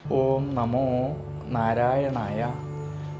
ഓം നമോ നാരായണായ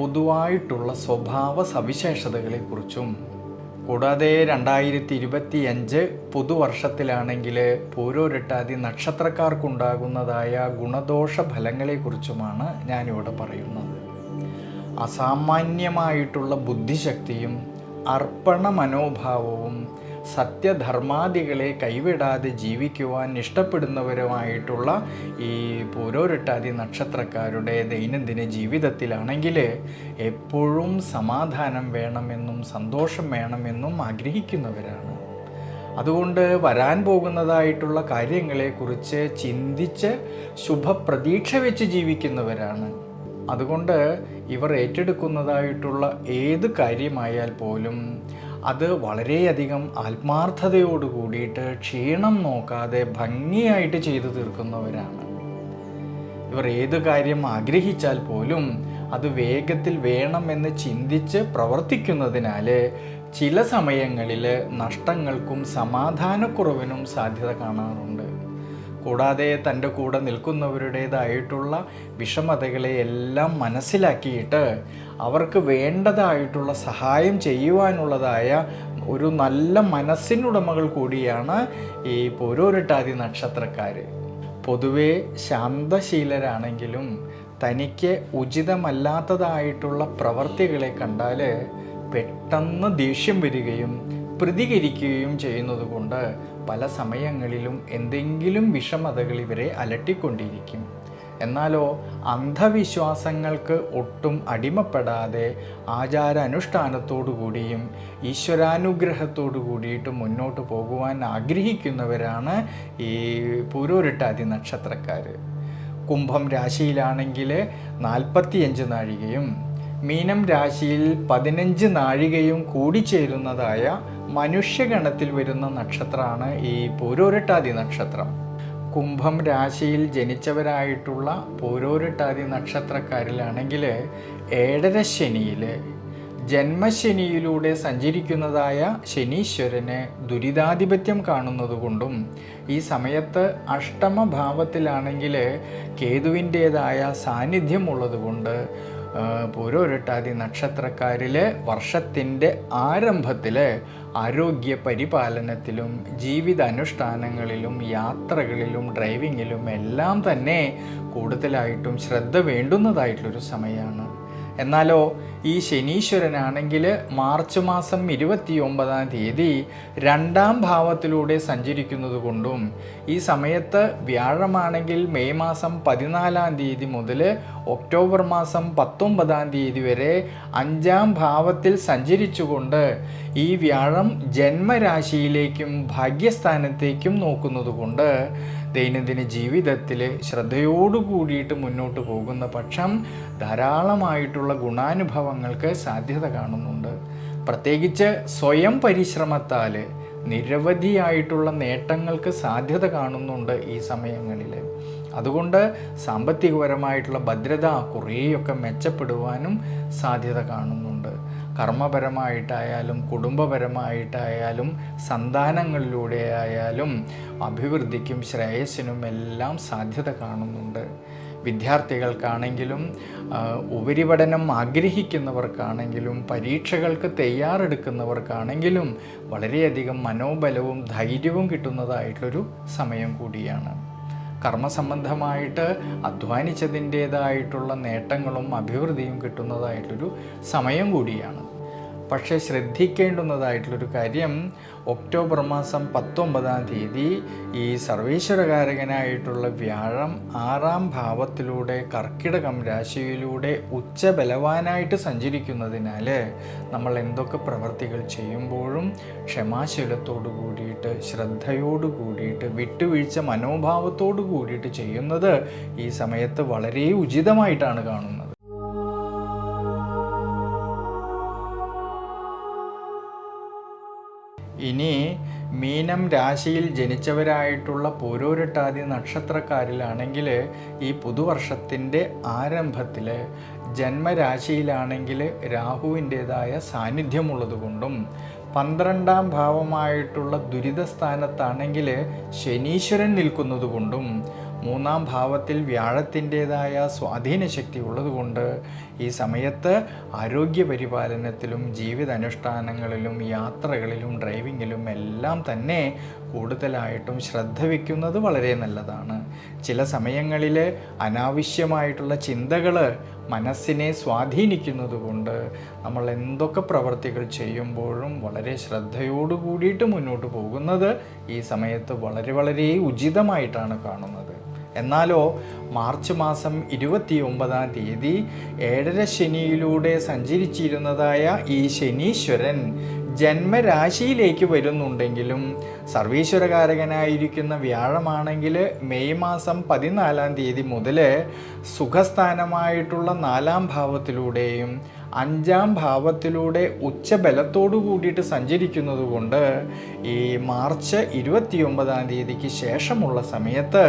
പൊതുവായിട്ടുള്ള സ്വഭാവ സവിശേഷതകളെക്കുറിച്ചും കൂടാതെ രണ്ടായിരത്തി ഇരുപത്തി അഞ്ച് പുതുവർഷത്തിലാണെങ്കിൽ പൂരോരട്ടാതി നക്ഷത്രക്കാർക്കുണ്ടാകുന്നതായ ഗുണദോഷ ഫലങ്ങളെക്കുറിച്ചുമാണ് ഞാനിവിടെ പറയുന്നത്. അസാമാന്യമായിട്ടുള്ള ബുദ്ധിശക്തിയും അർപ്പണ മനോഭാവവും സത്യധർമാദികളെ കൈവിടാതെ ജീവിക്കുവാൻ ഇഷ്ടപ്പെടുന്നവരുമായിട്ടുള്ള ഈ പൂരോരട്ടാതി നക്ഷത്രക്കാരുടെ ദൈനംദിന ജീവിതത്തിലാണെങ്കിൽ എപ്പോഴും സമാധാനം വേണമെന്നും സന്തോഷം വേണമെന്നും ആഗ്രഹിക്കുന്നവരാണ്. അതുകൊണ്ട് വരാൻ പോകുന്നതായിട്ടുള്ള കാര്യങ്ങളെക്കുറിച്ച് ചിന്തിച്ച് ശുഭപ്രതീക്ഷ വെച്ച് ജീവിക്കുന്നവരാണ്. അതുകൊണ്ട് ഇവർ ഏറ്റെടുക്കുന്നതായിട്ടുള്ള ഏത് കാര്യമായാൽ പോലും അത് വളരെയധികം ആത്മാർത്ഥതയോട് കൂടിയിട്ട് ക്ഷീണം നോക്കാതെ ഭംഗിയായിട്ട് ചെയ്തു തീർക്കുന്നവരാണ്. ഇവർ ഏത് കാര്യം ആഗ്രഹിച്ചാൽ പോലും അത് വേഗത്തിൽ വേണമെന്ന് ചിന്തിച്ച് പ്രവർത്തിക്കുന്നതിനാൽ ചില സമയങ്ങളിൽ നഷ്ടങ്ങൾക്കും സമാധാനക്കുറവിനും സാധ്യത കാണാറുണ്ട്. കൂടാതെ തന്റെ കൂടെ നിൽക്കുന്നവരുടേതായിട്ടുള്ള വിഷമതകളെ എല്ലാം മനസ്സിലാക്കിയിട്ട് അവർക്ക് വേണ്ടതായിട്ടുള്ള സഹായം ചെയ്യുവാനുള്ളതായ ഒരു നല്ല മനസ്സിനുടമകൾ കൂടിയാണ് ഈ പോരോരട്ടാതി നക്ഷത്രക്കാർ പൊതുവെ ശാന്തശീലരാണെങ്കിലും തനിക്ക് ഉചിതമല്ലാത്തതായിട്ടുള്ള പ്രവർത്തികളെ കണ്ടാൽ പെട്ടെന്ന് ദേഷ്യം വരികയും പ്രതികരിക്കുകയും ചെയ്യുന്നത് കൊണ്ട് പല സമയങ്ങളിലും എന്തെങ്കിലും വിഷമതകൾ ഇവരെ അലട്ടിക്കൊണ്ടിരിക്കും. എന്നാലോ അന്ധവിശ്വാസങ്ങൾക്ക് ഒട്ടും അടിമപ്പെടാതെ ആചാരാനുഷ്ഠാനത്തോടു കൂടിയും ഈശ്വരാനുഗ്രഹത്തോടു കൂടിയിട്ട് മുന്നോട്ട് പോകുവാൻ ആഗ്രഹിക്കുന്നവരാണ് ഈ പൂരോരിട്ടാതി നക്ഷത്രക്കാർ കുംഭം രാശിയിലാണെങ്കിൽ നാൽപ്പത്തിയഞ്ച് നാഴികയും മീനം രാശിയിൽ പതിനഞ്ച് നാഴികയും കൂടിച്ചേരുന്നതായ മനുഷ്യഗണത്തിൽ വരുന്ന നക്ഷത്രമാണ് ഈ പൂരോരട്ടാതി നക്ഷത്രം. കുംഭം രാശിയിൽ ജനിച്ചവരായിട്ടുള്ള പൂരോരട്ടാതി നക്ഷത്രക്കാരിലാണെങ്കിൽ ഏഴര ശനിയിൽ ജന്മശനിയിലൂടെ സഞ്ചരിക്കുന്നതായ ശനീശ്വരന് ദുരിതാധിപത്യം കാണുന്നതുകൊണ്ടും ഈ സമയത്ത് അഷ്ടമഭാവത്തിലാണെങ്കിൽ കേതുവിന്റേതായ സാന്നിധ്യമുള്ളതുകൊണ്ട് പൂരോരട്ടാതി നക്ഷത്രക്കാരിൽ വർഷത്തിന്റെ ആരംഭത്തിൽ ആരോഗ്യ പരിപാലനത്തിലും ജീവിതാനുഷ്ഠാനങ്ങളിലും യാത്രകളിലും ഡ്രൈവിങ്ങിലും എല്ലാം തന്നെ കൂടുതലായിട്ടും ശ്രദ്ധ വേണ്ടുന്നതായിട്ടുള്ളൊരു സമയമാണ്. എന്നാലോ ഈ ശനീശ്വരനാണെങ്കിൽ മാർച്ച് മാസം ഇരുപത്തി ഒമ്പതാം തീയതി രണ്ടാം ഭാവത്തിലൂടെ സഞ്ചരിക്കുന്നത് കൊണ്ടും ഈ സമയത്ത് വ്യാഴമാണെങ്കിൽ മെയ് മാസം പതിനാലാം തീയതി മുതൽ ഒക്ടോബർ മാസം പത്തൊമ്പതാം തീയതി വരെ അഞ്ചാം ഭാവത്തിൽ സഞ്ചരിച്ചുകൊണ്ട് ഈ വ്യാഴം ജന്മരാശിയിലേക്കും ഭാഗ്യസ്ഥാനത്തേക്കും നോക്കുന്നതുകൊണ്ട് ദൈനംദിന ജീവിതത്തിൽ ശ്രദ്ധയോടു കൂടിയിട്ട് മുന്നോട്ട് പോകുന്ന പക്ഷം ധാരാളമായിട്ടുള്ള ഗുണാനുഭവങ്ങൾക്ക് സാധ്യത കാണുന്നുണ്ട്. പ്രത്യേകിച്ച് സ്വയം പരിശ്രമത്താൽ നിരവധിയായിട്ടുള്ള നേട്ടങ്ങൾക്ക് സാധ്യത കാണുന്നുണ്ട് ഈ സമയങ്ങളിൽ. അതുകൊണ്ട് സാമ്പത്തികപരമായിട്ടുള്ള ഭദ്രത കുറേയൊക്കെ മെച്ചപ്പെടുവാനും സാധ്യത കാണുന്നുണ്ട്. കർമ്മപരമായിട്ടായാലും കുടുംബപരമായിട്ടായാലും സന്താനങ്ങളിലൂടെ ആയാലും അഭിവൃദ്ധിക്കും ശ്രേയസ്സിനും എല്ലാം സാധ്യത കാണുന്നുണ്ട്. വിദ്യാർത്ഥികൾക്കാണെങ്കിലും ഉപരിപഠനം ആഗ്രഹിക്കുന്നവർക്കാണെങ്കിലും പരീക്ഷകൾക്ക് തയ്യാറെടുക്കുന്നവർക്കാണെങ്കിലും വളരെയധികം മനോബലവും ധൈര്യവും കിട്ടുന്നതായിട്ടൊരു സമയം കൂടിയാണ്. കർമ്മസംബന്ധമായിട്ട് അധ്വാനിച്ചതിന്റേതായിട്ടുള്ള നേട്ടങ്ങളും അഭിവൃദ്ധിയും കിട്ടുന്നതായിട്ടൊരു സമയം കൂടിയാണ്. പക്ഷേ ശ്രദ്ധിക്കേണ്ടുന്നതായിട്ടുള്ളൊരു കാര്യം ഒക്ടോബർ മാസം പത്തൊമ്പതാം തീയതി ഈ സർവീശ്വരകാരകനായിട്ടുള്ള വ്യാഴം ആറാം ഭാവത്തിലൂടെ കർക്കിടകം രാശിയിലൂടെ ഉച്ച ബലവാനായിട്ട് സഞ്ചരിക്കുന്നതിനാൽ നമ്മൾ എന്തൊക്കെ പ്രവൃത്തികൾ ചെയ്യുമ്പോഴും ക്ഷമാശീലത്തോടു കൂടിയിട്ട് ശ്രദ്ധയോടു കൂടിയിട്ട് വിട്ടുവീഴ്ച മനോഭാവത്തോടു കൂടിയിട്ട് ചെയ്യുന്നത് ഈ സമയത്ത് വളരെ ഉചിതമായിട്ടാണ് കാണുന്നത്. ഇനി മീനം രാശിയിൽ ജനിച്ചവരായിട്ടുള്ള പൂരോരട്ടാതി നക്ഷത്രക്കാരിലാണെങ്കിൽ ഈ പുതുവർഷത്തിന്റെ ആരംഭത്തിൽ ജന്മരാശിയിലാണെങ്കിൽ രാഹുവിന്റേതായ സാന്നിധ്യമുള്ളതുകൊണ്ടും പന്ത്രണ്ടാം ഭാവമായിട്ടുള്ള ദുരിതസ്ഥാനത്താണെങ്കിൽ ശനീശ്വരൻ നിൽക്കുന്നതുകൊണ്ടും മൂന്നാം ഭാവത്തിൽ വ്യാഴത്തിന്റെതായ സ്വാധീന ശക്തി ഉള്ളതുകൊണ്ട് ഈ സമയത്ത് ആരോഗ്യ പരിപാലനത്തിലും ജീവിതാനുഷ്ഠാനങ്ങളിലും യാത്രകളിലും ഡ്രൈവിങ്ങിലും എല്ലാം തന്നെ കൂടുതലായിട്ടും ശ്രദ്ധ വയ്ക്കുന്നത് വളരെ നല്ലതാണ്. ചില സമയങ്ങളിൽ അനാവശ്യമായിട്ടുള്ള ചിന്തകൾ മനസ്സിനെ സ്വാധീനിക്കുന്നത് കൊണ്ട് നമ്മൾ എന്തൊക്കെ പ്രവർത്തികൾ ചെയ്യുമ്പോഴും വളരെ ശ്രദ്ധയോടു കൂടിയിട്ട് മുന്നോട്ട് പോകുന്നത് ഈ സമയത്ത് വളരെ വളരെ ഉചിതമായിട്ടാണ് കാണുന്നത്. എന്നാലോ മാർച്ച് മാസം ഇരുപത്തി ഒമ്പതാം തീയതി ഏഴര ശനിയിലൂടെ സഞ്ചരിച്ചിരുന്നതായ ഈ ശനീശ്വരൻ ജന്മരാശിയിലേക്ക് വരുന്നുണ്ടെങ്കിലും സർവീശ്വരകാരകനായിരിക്കുന്ന വ്യാഴമാണെങ്കിൽ മെയ് മാസം പതിനാലാം തീയതി മുതൽ സുഖസ്ഥാനമായിട്ടുള്ള നാലാം ഭാവത്തിലൂടെയും അഞ്ചാം ഭാവത്തിലൂടെ ഉച്ചബലത്തോടു കൂടിയിട്ട് സഞ്ചരിക്കുന്നത് കൊണ്ട് ഈ മാർച്ച് ഇരുപത്തിയൊമ്പതാം തീയതിക്ക് ശേഷമുള്ള സമയത്ത്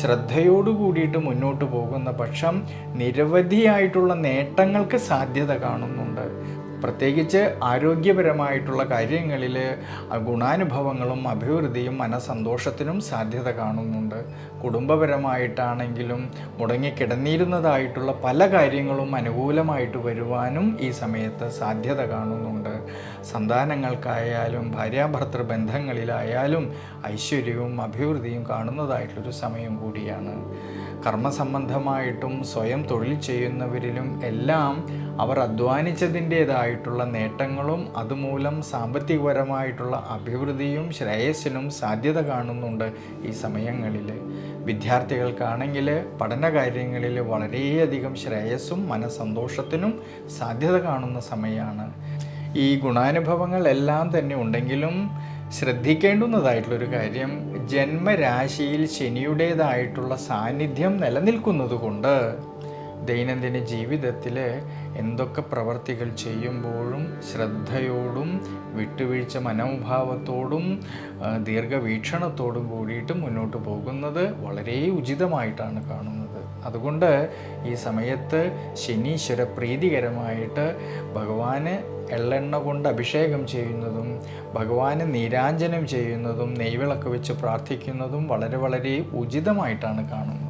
ശ്രദ്ധയോടു കൂടിയിട്ട് മുന്നോട്ട് പോകുന്ന പക്ഷം നിരവധിയായിട്ടുള്ള നേട്ടങ്ങൾക്ക് സാധ്യത കാണുന്നുണ്ട്. പ്രത്യേകിച്ച് ആരോഗ്യപരമായിട്ടുള്ള കാര്യങ്ങളിൽ ഗുണാനുഭവങ്ങളും അഭിവൃദ്ധിയും മനസന്തോഷത്തിനും സാധ്യത കാണുന്നുണ്ട്. കുടുംബപരമായിട്ടാണെങ്കിലും മുടങ്ങിക്കിടന്നിരുന്നതായിട്ടുള്ള പല കാര്യങ്ങളും അനുകൂലമായിട്ട് വരുവാനും ഈ സമയത്ത് സാധ്യത കാണുന്നുണ്ട്. സന്താനങ്ങൾക്കായാലും ഭാര്യാഭർത്തൃ ബന്ധങ്ങളിലായാലും ഐശ്വര്യവും അഭിവൃദ്ധിയും കാണുന്നതായിട്ടൊരു സമയം കൂടിയാണ്. കർമ്മസംബന്ധമായിട്ടും സ്വയം തൊഴിൽ ചെയ്യുന്നവരിലും എല്ലാം അവർ അധ്വാനിച്ചതിന്റേതായിട്ടുള്ള നേട്ടങ്ങളും അതുമൂലം സാമ്പത്തികപരമായിട്ടുള്ള അഭിവൃദ്ധിയും ശ്രേയസ്സിനും സാധ്യത കാണുന്നുണ്ട് ഈ സമയങ്ങളിൽ. വിദ്യാർത്ഥികൾക്കാണെങ്കിൽ പഠനകാര്യങ്ങളിൽ വളരെയധികം ശ്രേയസ്സും മനസന്തോഷത്തിനും സാധ്യത കാണുന്ന സമയമാണ്. ഈ ഗുണാനുഭവങ്ങൾ എല്ലാം തന്നെ ഉണ്ടെങ്കിലും ശ്രദ്ധിക്കേണ്ടുന്നതായിട്ടുള്ളൊരു കാര്യം ജന്മരാശിയിൽ ശനിയുടേതായിട്ടുള്ള സാന്നിധ്യം നിലനിൽക്കുന്നത് കൊണ്ട് ദൈനംദിന ജീവിതത്തിൽ എന്തൊക്കെ പ്രവർത്തികൾ ചെയ്യുമ്പോഴും ശ്രദ്ധയോടും വിട്ടുവീഴ്ച മനോഭാവത്തോടും ദീർഘവീക്ഷണത്തോടും കൂടിയിട്ട് മുന്നോട്ട് പോകുന്നത് വളരെ ഉചിതമായിട്ടാണ് കാണുന്നത്. അതുകൊണ്ട് ഈ സമയത്ത് ശനീശ്വര പ്രീതികരമായിട്ട് ഭഗവാന് എള്ളെണ്ണ കൊണ്ട് അഭിഷേകം ചെയ്യുന്നതും ഭഗവാന് നീരാഞ്ജനം ചെയ്യുന്നതും നെയ്വിളക്ക് വെച്ച് പ്രാർത്ഥിക്കുന്നതും വളരെ വളരെ ഉചിതമായിട്ടാണ് കാണുന്നത്.